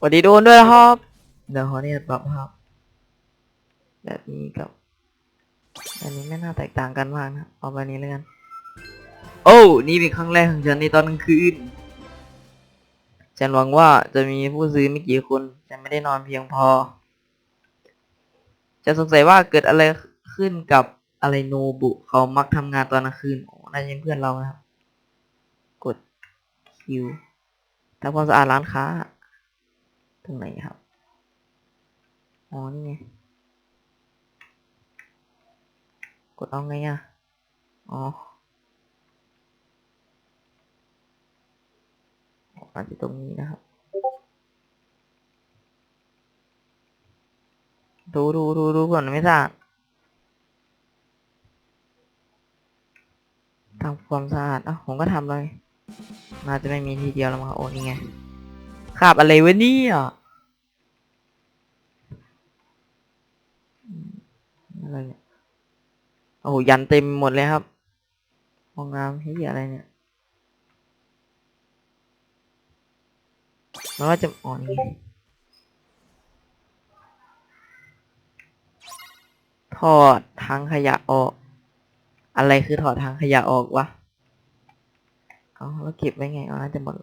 สวัสดีโดนด้วยนะครับ เดี๋ยวขอเนี่ยปรับครับ แบบนี้กับอันนี้ไม่น่าแตกต่างกันมากนะ เอาแบบนี้เลยกัน โอ้ นี่เป็นครั้งแรกของฉันในตอนกลางคืน ฉันหวังว่าจะมีผู้ซื้อไม่กี่คน ฉันไม่ได้นอนเพียงพอ จะสงสัยว่าเกิดอะไรขึ้นกับอะไรโนบุ เขามักทำงานตอนกลางคืนโอ้น่าจะเป็นเพื่อนเรานะครับ กดคิวทำความสะอาดร้านค้า ตรงไหนครับ อ๋อ นี่ไง กดเอาไงอะ อ๋ออาจจะตรงนี้นะครับ ดูดูดูดูก่อนไม่ทราบทำความสะอาดอะผมก็ทำเลยน่าจะไม่มีทีเดียวแล้วมั้งโอ้นี่ไง คาบอะไรวะเนี่ยอืมอะไรเนี่ยโอ้โหยันเต็มหมดเลยครับห้องน้ำเฮียอะไรเนี่ยมันว่าจะอ๋อนี่ไงถอดทางขยะออก อะไรคือถอดทางขยะออกวะ เอาแล้วเก็บไว้ไงอ๋อน่าจะหมด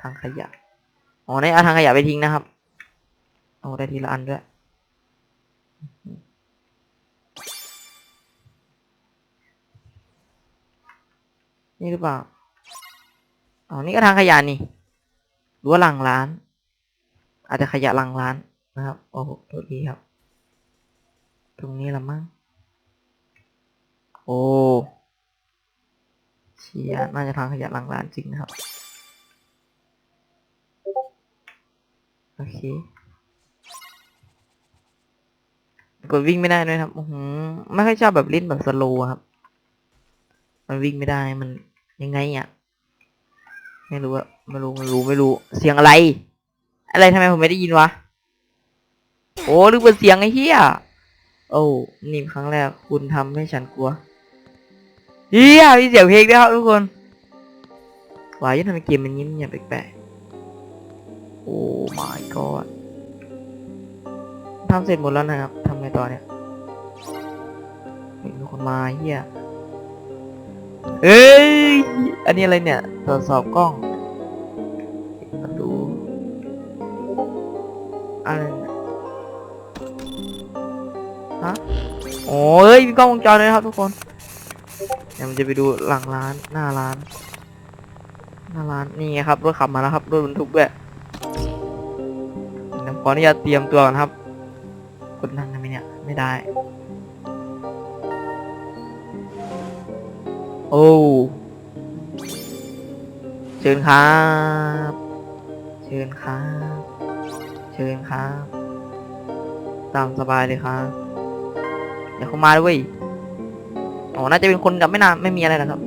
ทางขยะ อ๋อได้เอาทางขยะไปทิ้งนะครับโอ้ได้ทีละอันด้วยนี่หรือเปล่าอ๋อนี่ก็ทางขยะนี่รือว่าหลังร้าน อาจจะขยะหลังร้านนะครับ โอ้โหโทษทีครับ ตรงนี้ละมั้ง โอ้เชียน่าจะทางขยะหลังร้านจริงนะครับ โอเคกดวิ่งไม่ได้ด้วยครับอือหือไม่ค่อยชอบแบบลิ้นแบบสโลว์ครับ มันวิ่งไม่ได้มันยังไงอะ ไม่รู้อะไม่รู้ไม่รู้ไม่รู้ เสียงอะไร อะไรทำไมผมไม่ได้ยินวะ โอ้ลืมเปิดเสียงไอ้เหี้ย โอ้ นี่ครั้งแรกคุณทำให้ฉันกลัวเฮียมีเสียงเพลงด้วยครับทุกคนวายยังทำไมเกมมันยิ้มอย่างแปลกๆ โอ้ my god ทำเสร็จหมดแล้วนะครับทำไงต่อเนี่ยมีคนมาเฮียเอ้ย อันนี้อะไรเนี่ยตรวจสอบกล้องมาดูอะไรนะฮะโอ้ยมีกล้องวงจรเลยครับทุกคนเดี๋ยวมันจะไปดูหลังร้านหน้าร้าน หน้าร้านนี่ครับรถขับมาแล้วครับรถบรรทุกด้วย ออนุญาตเตรียมตัวก่อนครับ กดนั่งได้ไมเนี่ย ไม่ได้ โอ้เชิญครับ เชิญครับ เชิญครับ ตามสบายเลยครับ เดี๋ยวเขามาด้วยอ๋อน่าจะเป็นคนกับไม่นานไม่มีอะไรนะครับ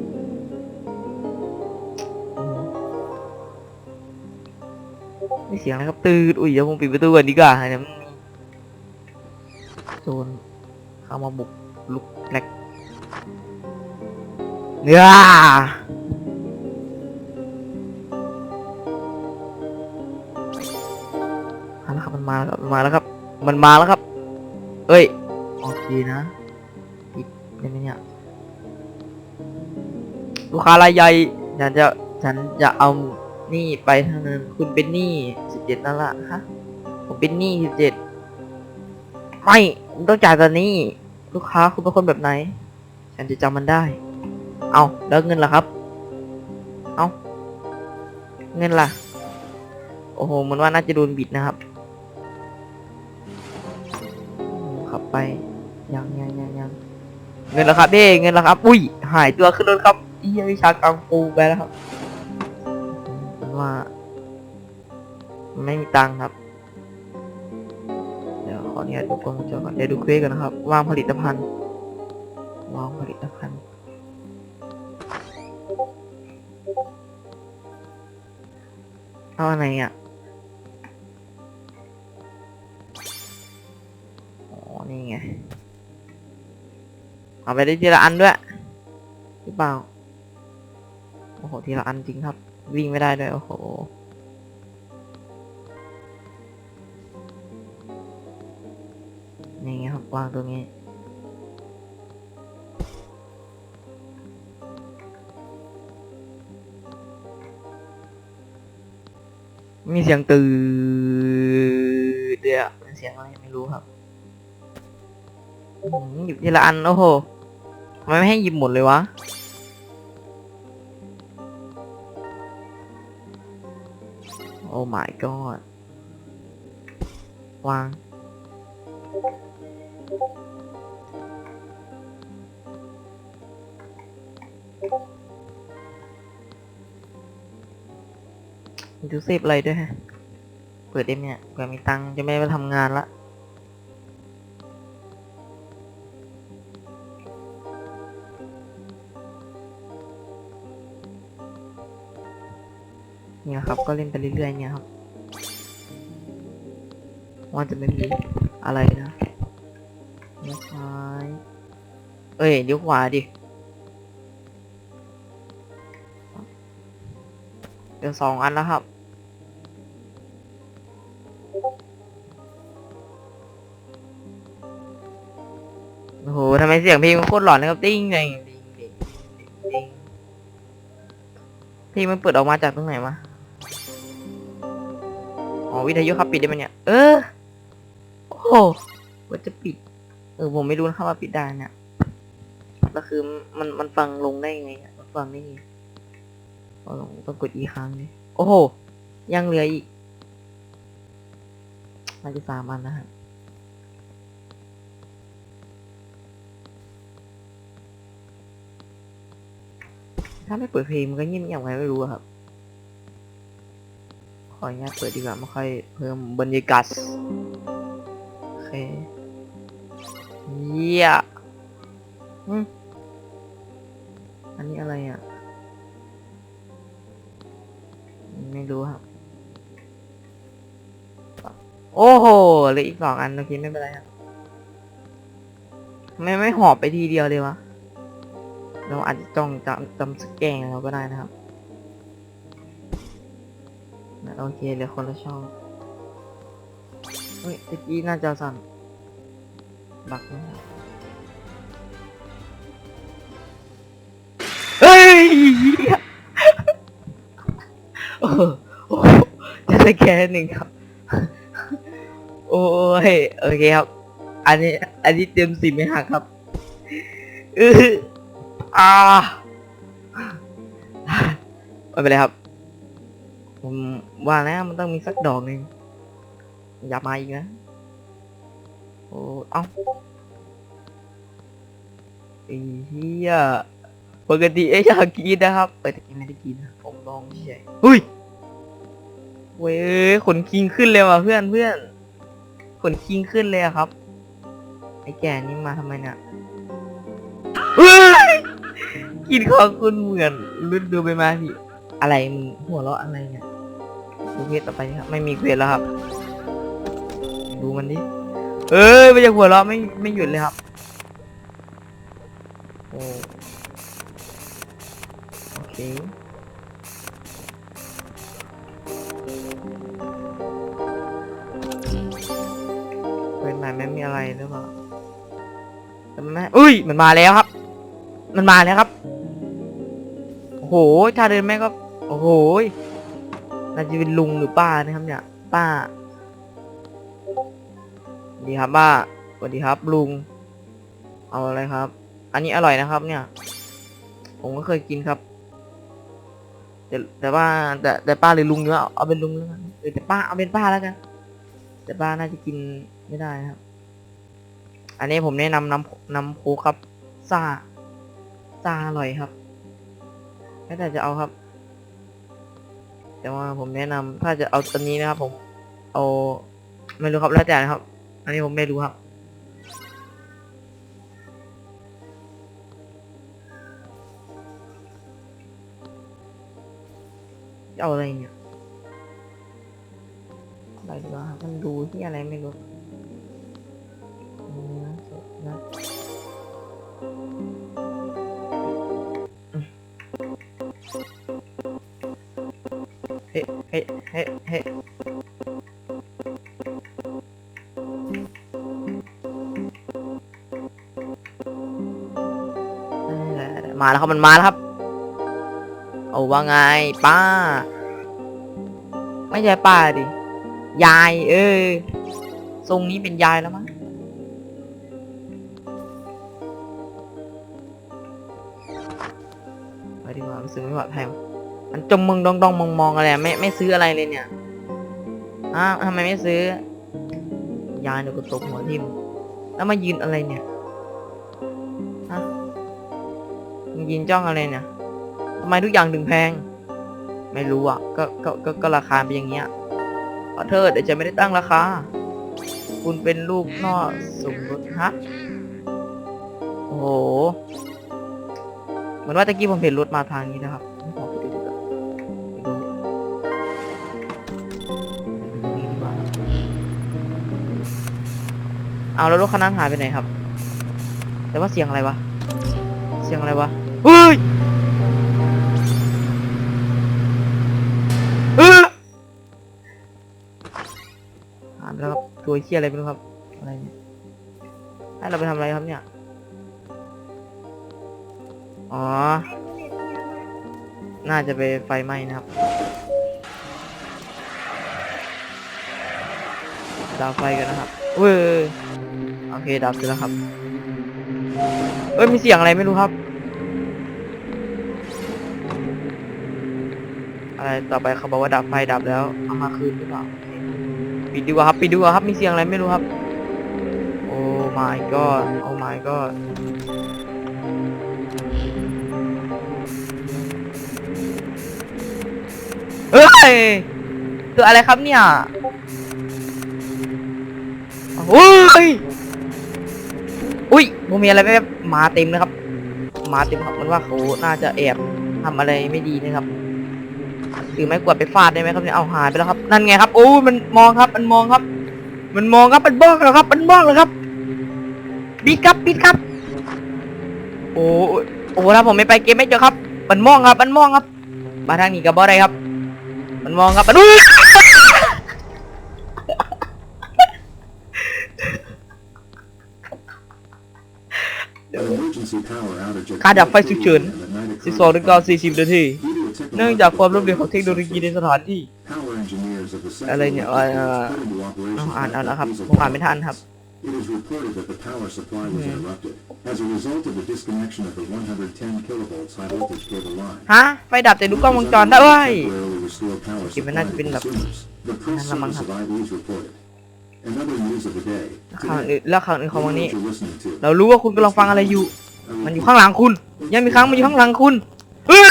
ไม่เสียงอะไรครับตื่นอุ้ยเดี๋ยวผมปิดประตูก่อนดีกว่าเดี๋ยวมันเข้ามาบุกลุกแหลกเนื้อมาแล้วครับมันมาแล้วครับมันมาแล้วครับ มันมาแล้วครับ เอ้ยโอเคนะปิดได้ไหมเนี่ยลูกค้ารายใหญ่ฉันจะฉันจะเอา นี่ไปท่านั้นคุณเป็นหนี้สิบเจ็ดนั่นละฮะผมเป็นหนี้สิบเจ็ดไม่ผมต้องจ่ายตอนนี้ ลูกค้าคุณเป็นคนแบบไหน ฉันจะจำมันได้ เอาแล้วเงินล่ะครับ เอาเงินล่ะ โอ้โหเหมือนว่าน่าจะโดนบิดนะครับขับไปยังยังยังยังเงินแล้วครับเด้เงินแล้วครับ อุ้ย หายตัวขึ้นรถครับอียวิชากังฟูไปแล้วครับ ว่า ไม่มีตังค์ครับ เดี๋ยวขออนุญาตดูกล้องวงจรก่อนเดี๋ยวดูเควสกันนะครับ วางผลิตภัณฑ์ วางผลิตภัณฑ์เอาอะไรอะอ๋อนี่ไง เอาไปได้ทีละอันด้วย หรือเปล่า โอ้โห ทีละอันจริงครับ วิ่งไม่ได้ด้วยโอ้โหนี่ไงครับวางตรงนี้มีเสียงตื่นเดี๋ยวเสียงอะไรไม่รู้ครับหยิบทีละอันโอ้โหทำไมไม่ให้หยิบหมดเลยวะ โอ้ my god วาง ดูเซฟอะไรด้วยฮะ เปิดเอ็มเนี่ยเผื่อมีตังค์จะไม่ได้ไปทำงานละ ครับ ก็เล่นไปเรื่อยๆเนี่ยครับว่าจะไม่มีอะไรนะเลี้ยวซ้ายเอ้ยเลี้ยวขวาดิเดี๋ยวสองอันแล้วครับโอ้โหทำไมเสียงเพลงมันโคตรหลอนเลยครับติ้งไงติ้งติ้งติ้งติ้งเพลงมันเปิดออกมาจากตรงไหนวะ วิทยุครับปิดได้ไหมเนี่ย เออ โอ้โหว่าจะปิด เออผมไม่รู้นะครับว่าปิดได้เนี่ยแล้วคือมันมันฟังลงได้ยังไงอะมันฟังได้ยังไงเอาลงต้องกดอีกครั้งนี่โอ้โห ยังเหลืออีกน่าจะสามอันนะฮะถ้าไม่เปิดเพลงมันก็เงียบเงียบๆไงไม่รู้อะครับ ขออนุญาตเปิดดีกว่าไม่ค่อยเพิ่มบรรยากาศโอเคเยี่ยอันนี้อะไรอะ ไม่รู้ครับ โอ้โหเหลืออีกสองอันโอเคไม่เป็นไรครับไม่ไม่หอบไปทีเดียวเลยวะ เราอาจจะจ้องจำจำสแกงเราก็ได้นะครับนะ โอเคเหลือคนละช่องเฮ้ยตะกี้น่าจะสั่นบักนะเฮ้ยโอ้โหโอ้โหจะสแกนหนึ่งครับ โอ้ยโอเคครับ อันนี้ อันนี้เต็มสิบไม่หักครับเอออ่าไม่เป็นไรครับ ผมว่าแล้วมันต้องมีสักดอกหนึ่งอย่ามาอีกนะ โอ้เอ้าไอ้เหี้ยปกติเอ๊ะอยากกินนะครับเออแต่กินไม่ได้กินนะผมลองเฉยหุ้ยเว้ยขนคิงขึ้นเลยว่ะเพื่อนเพื่อนขนคิงขึ้นเลยครับ ไอ้แก่นี่มาทำไมเนี่ยกินของคุณเหมือนรุ่นดูไปมาพี่ อะไรมึงหัวเราะอะไรเนี่ย เพจต่อไปครับไม่มีเพจแล้วครับ ดูมันดิเอ้ยไม่จะหัวเราะไม่ไม่หยุดเลยครับโอ้โอเคเป็นไหนไม่มีอะไรหรือเปล่าแมันไม่อุ้ยมันมาแล้วครับ มันมาแล้วครับโอ้โหถ้าเดินแม่ก็ โอ้โห น่าจะเป็นลุงหรือป้านะครับ เนี่ย ป้าสวัสดีครับป้าสวัสดีครับ ลุง เอาอะไรครับ อันนี้อร่อยนะครับ เนี่ย ผมก็เคยกินครับ แต่แต่ว่าแต่แต่ป้าหรือลุงเนื้อเอาเป็นลุงแล้วกันเออแต่ป้าเอาเป็นป้าแล้วกันแต่ป้าน่าจะกินไม่ได้ครับ อันนี้ผมแนะนำน้ำน้ำโคครับซาซาอร่อยครับไม่แต่จะเอาครับ แต่ว่าผมแนะนำถ้าจะเอาตัวนี้นะครับ ผม เอาไม่รู้ครับแล้วแต่นะครับ อันนี้ผมไม่รู้ครับ เอาอะไรเนี่ยอะไรดีวะมันดูที่อะไรไม่รู้เนื้อสดนะ เฮ้เฮ้เฮ้มาแล้วครับมันมาแล้วครับ เอาว่าไงป้า ไม่ใช่ป้าดิ ยาย เออ ทรงนี้เป็นยายแล้วมั้งไปดีกว่ารู้สึกไม่ปลอดภัง มันจมมึงดองดองมองมองๆอะไรไม่ไม่ซื้ออะไรเลยเนี่ยอ้าวทำไมไม่ซื้อ ยายหนูก็ตกหัวทิ่มแล้วมายืนอะไรเนี่ยฮะมึงยืนจ้องอะไรเนี่ยทำไมทุกอย่างถึงแพง ไม่รู้อะ ก็ก็ก็ก็ราคาเป็นอย่างเงี้ยขอเธอเดี๋ยวจะไม่ได้ตั้งราคาคุณเป็นลูกนอกสมรสฮะโอ้โห เหมือนว่าตะกี้ผมเห็นรถมาทางนี้นะครับ เอาแล้วรถคันนั้นหายไปไหนครับ แต่ว่าเสียงอะไรวะ เสียงอะไรวะเฮ้ยเออหายไปแล้วครับตัวเคี้ยอะไรไม่รู้ครับอะไรเนี่ยให้เราไปทำอะไรครับเนี่ย อ๋อ น่าจะไปไฟไหม้นะครับดับไฟกันนะครับเว้ย เคดับเสร็จแล้วครับ เอ้ยมีเสียงอะไรไม่รู้ครับ อะไรต่อไปเขาบอกว่าดับไฟดับแล้วเอามาคืนหรือเปล่าปิดดีกว่าครับปิดดีกว่าครับมีเสียงอะไรไม่รู้ครับ โอ้ my god โอ้ my god เอ้ยตัวอะไรครับเนี่ยโอ้ยอุ้ย มมีอะไรแบบหมาเต็มนะครับหมาเต็มครับมันว่าเขาน่าจะแอบทำอะไรไม่ดีนะครับถือไม้กวาดไปฟาดได้ไหมครับเนี่ยเอาหายไปแล้วครับ นั่นไงครับโอ้มันมองครับมันมองครับ มันมองครับมันบ้องแล้วครับ มันบ้องแล้วครับบิดครับบิดครับ โอ้โอ้ถ้าผมไม่ไปเกมไม่เจอครับ มันมองครับ มันมองครับ มาทางนี้กับบอได้ครับ มันมองครับมันอุ้ย ค่าดับไฟฉุกเฉิน 12 12นานาฬิฬิกากา40นาทีเนื่เนื่อองงจาจากกความมคาวล้ล้มมเหเหลลววขขอองงเทเทคคโนโนโลโลยียีในในสสถาถานนที่ที่ อะไรเนี่ยอ่าอ่าอ่าอ่าอ่านอ่าอ่านอ่านอ่านคครัรับบผผมมอ่าอ่านนอ่าอ่านนนะนะคครัรับบ It is reported that the power supply was Mhm. interrupted as a result of the disconnection of the 110 kilovolts high voltage cable line. ฮะไฟดับแต่ดูกล้องวงจรได้เว้ย Temporarily restored power คิดว่า supply น่า to จะเป็นแบบ consumers. The press นั่นละมั้ง service ครับ ข่าว Today, อื่นแล้วข่าวอื่นของวัน we know นี้ what you're listening to. เรารู้ว่าคุณกำลังฟังอะไรอยู่ I will มันอยู่ข้างหลังคุณ ยังมีครั้งมันอยู่ข้างหลังคุณเฮ้ย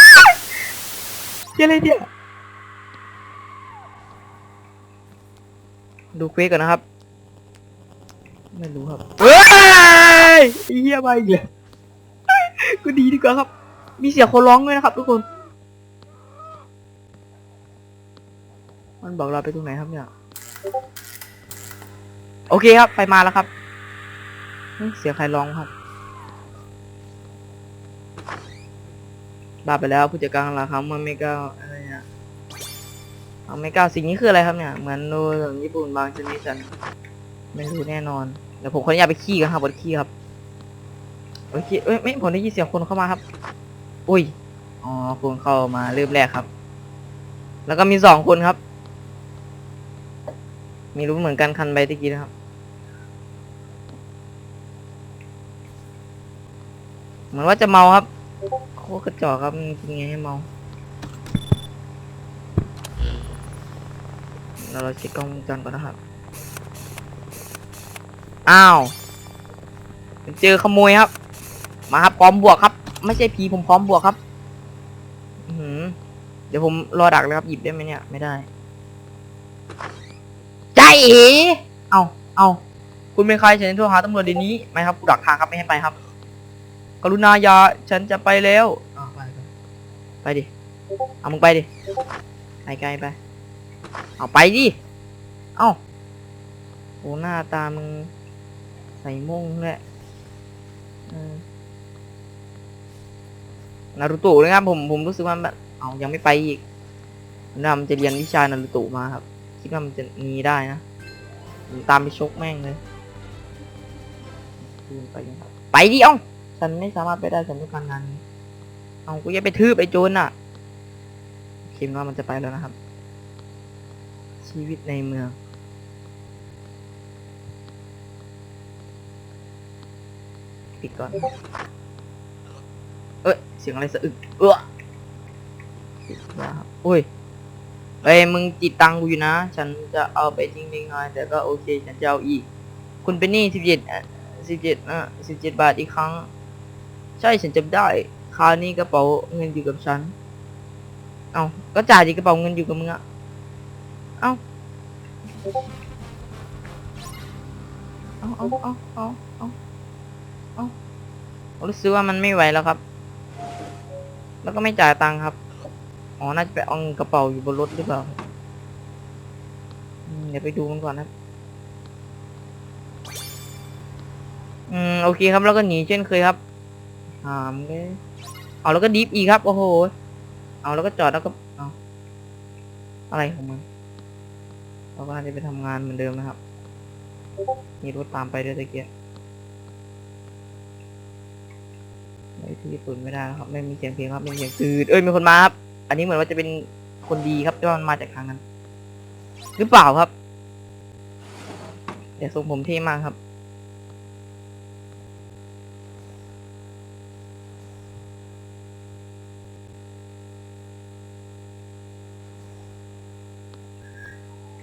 เจ๊อะไรเนี่ยดูเควสก่อนนะครับ ไม่รู้ครับเฮ้ยไอ้เหี้ยมาอีกเลยกูดีดีกว่าครับ มีเสียงคนร้องด้วยนะครับ ทุกคน มันบอกเราไปตรงไหนครับเนี่ย โอเคครับ ไปมาแล้วครับ เสียงใครร้องครับบ้าไปแล้วผู้จัดการราคาเมื่อไม่ก้าอะไรเนี่ยเอาไม่ก้าสิ่งนี้คืออะไรครับเนี่ย เหมือนโนของญี่ปุ่นบางชนิดฉันไม่รู้แน่นอน เดี๋ยวผมขออนุญาตไปขี้กันครับบนขี้ครับโอเคเอ้ยไม่ผมได้ยินเสียงคนเข้ามาครับ อุ้ยอ๋อคนเข้ามาเริ่มแรกครับ แล้วก็มีสองคนครับ มีรู้เหมือนกันคันใบตะกี้นะครับ เห มือนว่าจะเมาครับโคกระจอกครับมันกินไงให้เมาเราเราเช็คกล้องวงจรก่อนนะครับ อ้าวเจอขโมยครับ มาครับพร้อมบวกครับ ไม่ใช่ผีผมพร้อมบวกครับอือหือเดี๋ยวผมรอดักเลยครับหยิบได้ไหมเนี่ย ไม่ได้ ใจเอ๋เอาเอาคุณเป็นใครฉันจะโทรหาตำรวจเดี๋ยวนี้ ไม่ครับกูดักทางครับไม่ให้ไปครับ กรุณาอย่าฉันจะไปแล้วอ้าวไปไปไปดิ เอามึงไปดิไปไกลไป เอาไปดิ เอ้าโหหน้าตามึงใส่โม่งแหละเออนารูโตะนะครับผมผมรู้สึกว่าแบบเอายังไม่ไปอีกนำจะเรียนวิชานารูโตะมาครับ คิดว่ามันจะมีได้นะผมตามไปชกแม่งเลยไปยังครับไปดิเอ้า ฉันไม่สามารถไปได้ฉันต้องการงานนี้เอากูจะไปทืบไอ้โจรน่ะคิดว่ามันจะไปแล้วนะครับ ชีวิตในเมืองปิดก่อน เอ้ย เสียงอะไรสะอึก เออปิดนะครับอุ้ยเอ้ย มึงจิตตังกูอยู่นะ ฉันจะเอาไปจริงๆหน่อยแต่ก็โอเค ฉันจะเอาอีก คุณเป็นหนี้สิบเจ็ดสิบเจ็ดอะสิบเจ็ดบาทอีกครั้ง ใช่ฉันจำได้ คราวนี้กระเป๋าเงินอยู่กับฉัน เอาก็จ่ายดีกระเป๋าเงินอยู่กับมึงอะเอาเอาเอาเอาเอาเอาเอารู้สึกว่ามันไม่ไหวแล้วครับ แล้วก็ไม่จ่ายตังค์ครับ อ๋อ น่าจะไปเอากระเป๋าอยู่บนรถหรือเปล่าเดี๋ยวไปดูมันก่อนนะอืม โอเคครับ แล้วก็หนีเช่นเคยครับ หามเลยเอาแล้วก็ดิฟอีกครับ โอ้โห เอาแล้วก็จอดแล้วก็ เอาอะไรของมันเราก็จะไปทำงานเหมือนเดิมนะครับ มีรถตามไปด้วยตะเกียบไม่ที่ตุนไม่ได้แล้วครับ ไม่มีเสียงเพลงครับไม่มีเสียงตืดเอ้ยมีคนมาครับ อันนี้เหมือนว่าจะเป็นคนดีครับแต่ว่ามันมาจากทางนั้น หรือเปล่าครับเดี๋ยวทรงผมเท่มากครับ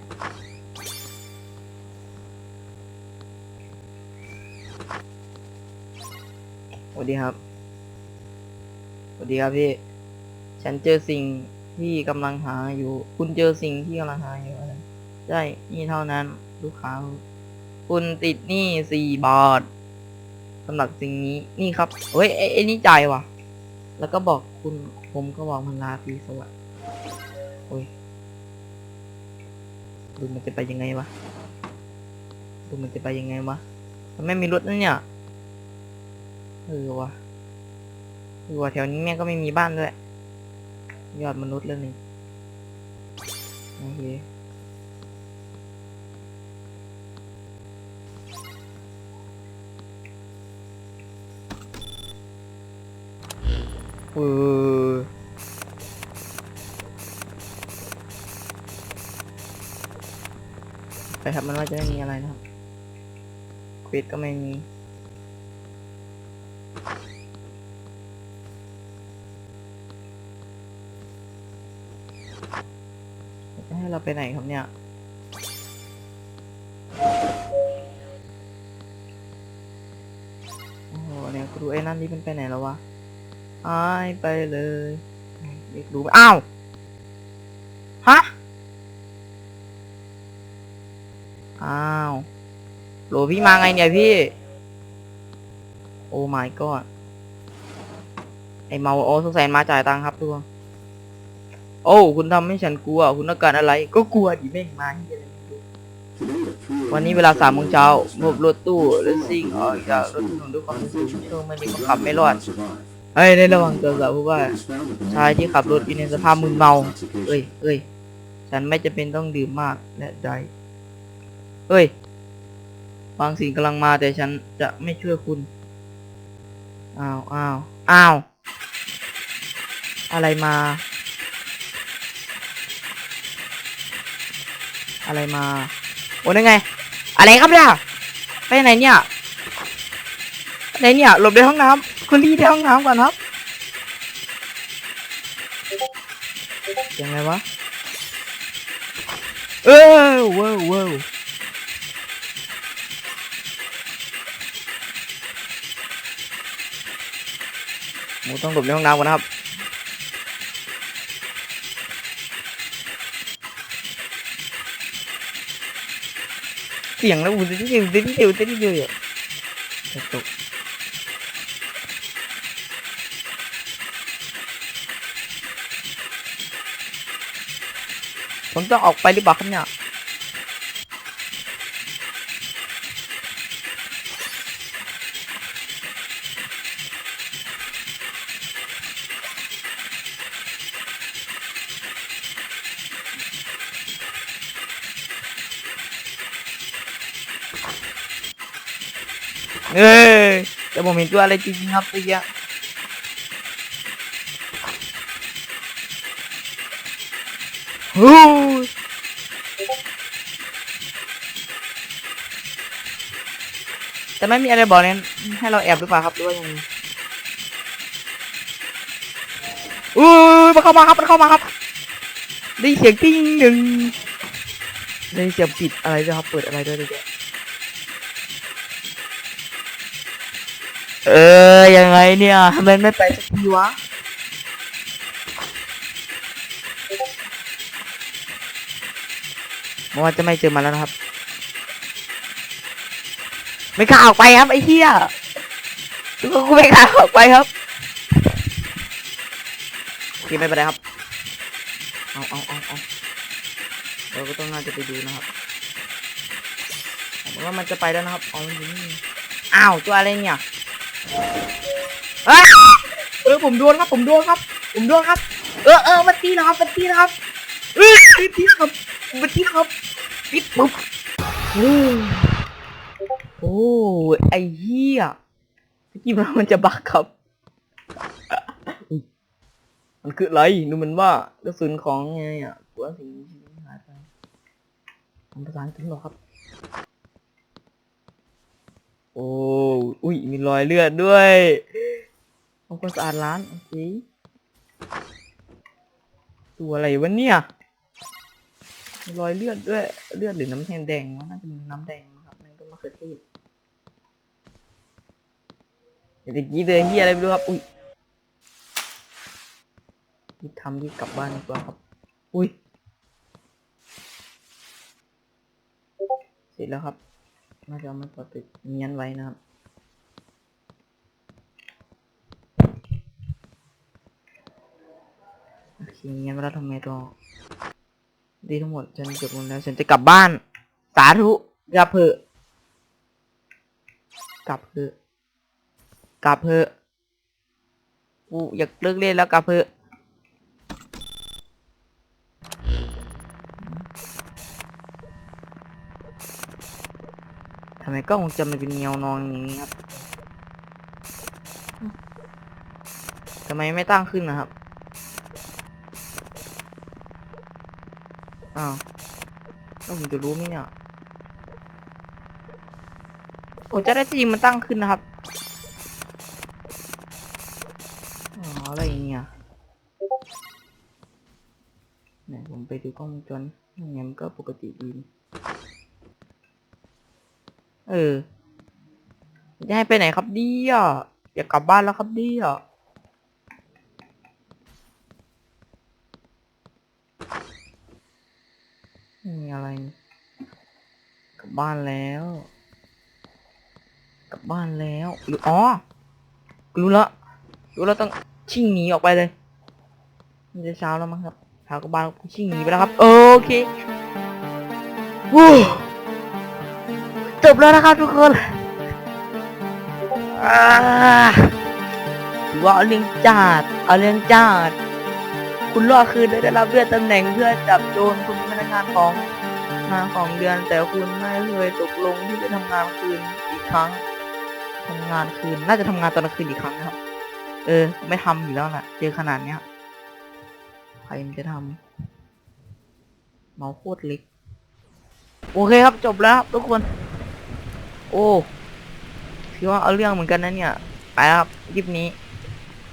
สวัสดีครับ สวัสดีครับพี่ ฉันเจอสิ่งที่กำลังหาอยู่ คุณเจอสิ่งที่กำลังหาอยู่อะไรใช่นี่เท่านั้นลูกค้า คุณติดหนี้สี่บาทสำหรับสิ่งนี้นี่ครับเฮ้ยไอ้ไอ้นี่จ่ายว่ะ แล้วก็บอกคุณผมก็บอกมันลาตรีสวัสดิ์โอ้ย ดูมันจะไปยังไงวะ ดูมันจะไปยังไงวะ มันไม่มีรถนะเนี่ยเออวะเออวะแถวนี้แม่ก็ไม่มีบ้านด้วย ยอดมนุษย์แล้วนี่โอเคเออ ไปครับมันว่าจะไม่มีอะไรนะครับควสก็ไม่มีจะให้เราไปไหนครับเนี่ยโอ้โหเนี่ยกูดูไอ้นั่นที่มันไปไหนแล้ววะหายไปเลยเรียกดูไม่อ้าว ฮะ อ้าวโหลพี่มาไงเนี่ยพี่ โอ้ my god ไอเมาโอ้สงสัยมาจ่ายตังค์ครับทุกคนโอ้คุณทำให้ฉันกลัว คุณต้องการอะไร ก็กลัวดิแม่งมาที่อะไรวันนี้เวลาสามโมงเช้าพบรถตู้และซิ่งออกจากรถถนนด้วยความร็วสูงเชื่อไม่ได้คนขับไม่รอดเฮ้ยในระหว่างตัวสาวผู้ว่าชายที่ขับรถอยู่ในสภาพมึนเมาเอ้ยเอ้ยฉันไม่จะเป็นต้องดื่มมากและใด เอ้ย บางสิ่งกำลังมาแต่ฉันจะไม่ช่วยคุณ อ้าวอ้าวอ้าว อะไรมา อะไรมา โอ้นั่นไง อะไรครับเนี่ย ไปไหนเนี่ยไปไหนเนี่ย หลบในห้องน้ำคุณรีบในห้องน้ำก่อนครับยังไงวะ เออเว้าวว้าวหมู ต้องหลบในห้องน้ำก่อนนะครับเสียงแล้วอู้ดิดิวดิดิวดิดิวอะกระตุกผมต้องออกไปหรือเปล่าครับเนี่ย แต่ผมเห็นตัวอะไรจริงๆครับเมื่อกี้ฮู้แต่ไม่มีอะไรบอกเลยให้เราแอบหรือเปล่าครับหรือว่ายังไงอู้มันเข้ามาครับมันเข้ามาครับ ได้เสียงปิ้งหนึ่งได้เสียงปิดอะไรด้วยครับ เปิดอะไรด้วยด้วย เออ ยังไงเนี่ยทำไมไม่ไปสักทีวะผมว่าจะไม่เจอมันแล้วนะครับ ไม่กล้าออกไปครับไอ้เหี้ยทุกคนกูไม่กล้าออกไปครับโอเคไม่เป็นไรครับ เอาเอาเอาเอาเราก็ต้องน่าจะไปดูนะครับผมว่ามันจะไปแล้วนะครับอ๋อมันอยู่นี่อ้าว ตัวอะไรเนี่ย อ้าเออผมโดนครับผมโดนครับ ผมโดนครับ เออเออมันตีนะครับมันตีนะครับเออมันตีครับมันตีครับปิดปุ๊บโอ้โอ้ไอ้เหี้ยเมื่อกี้มันมันจะบักครับ มันคืออะไรดูเหมันว่ากระสุนของไงอะกลัวสิ่งนี้หายไปทำภาษาอังกฤษหรอครับ โอ้อุ้ยมีรอยเลือดด้วยทำความสะอาดร้านโอเคตัวอะไรวะเนี่ยมีรอยเลือดด้วยเลือดหรือน้ำแทงแดงวะน่าจะเป็นน้ำแดงนะครับนั่นก็มะเขือเทศเดี๋ยวกี้เดินเหียอะไรไม่รู้ครับอุ้ยรีบทำรีบกลับบ้านดีกว่าครับ อุ้ยเสร็จแล้วครับ น่าจะเอามันปติดเงียนไว้นะครับโอเคเงียนไว้แล้วทำไงต่อดีทั้งหมดฉันจบลงแล้วฉันจะกลับบ้าน สาธุกลับเถอะกลับเถอะกลับเถอะกูอยากเลิกเล่นแล้วกลับเถอะ ทำไมกล้องจรมันเป็นเงานอนอย่างนี้ครับทำไมไม่ตั้งขึ้นนะครับอ้าวแล้วผมจะรู้ไหมเนี่ยโอ้จะได้จริงมันตั้งขึ้นนะครับอ๋ออะไรอย่างเงี้ยไหนผมไปดูกล้องวงจรอย่างเงี้ยมันก็ปกติดี เออ จะให้ไปไหนครับดีอะอยากกลับบ้านแล้วครับดีอะมีอะไร กลับบ้านแล้ว กลับบ้านแล้วหรืออ๋อรู้ละรู้แล้วต้องชิ่งหนีออกไปเลยมันจะเช้าแล้วมั้งครับเช้าก็บ้านชิ่งหนีไปแล้วครับ โอเควู้ จบแล้วนะครับทุกคนอ่าว่าเรื่องจัดเอาเรื่องจัดคุณรอดคืนได้รับเลื่อนตำแหน่งเพื่อจับโจรคุณพนักงานของงาของเดือนแต่คุณไม่เคยตกลงที่จะทำงานคืนอีกครั้งทำงานคืนน่าจะทำงานตอนกลางคืนอีกครั้งนะครับเออ ไม่ทำอยู่แล้วน่ะเจอขนาดเนี้ยใครมันจะทำเมาโคตรเล็ก โอเคครับจบแล้วครับทุกคน โอ้คือว่าเอาเรื่องเหมือนกันนะเนี่ย ไปแล้วครับคลิปนี้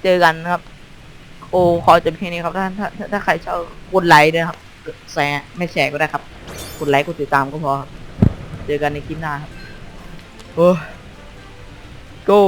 เจอกันนะครับ โอ้ขอจบเพียงนี้ครับถ้าถ้าถ้าถ้าใครชอบกดไลค์ด้วยครับแชร์ไม่แชร์ก็ได้ครับกดไลค์กดติดตามก็พอครับ เจอกันในคลิปหน้าครับ โอ้ go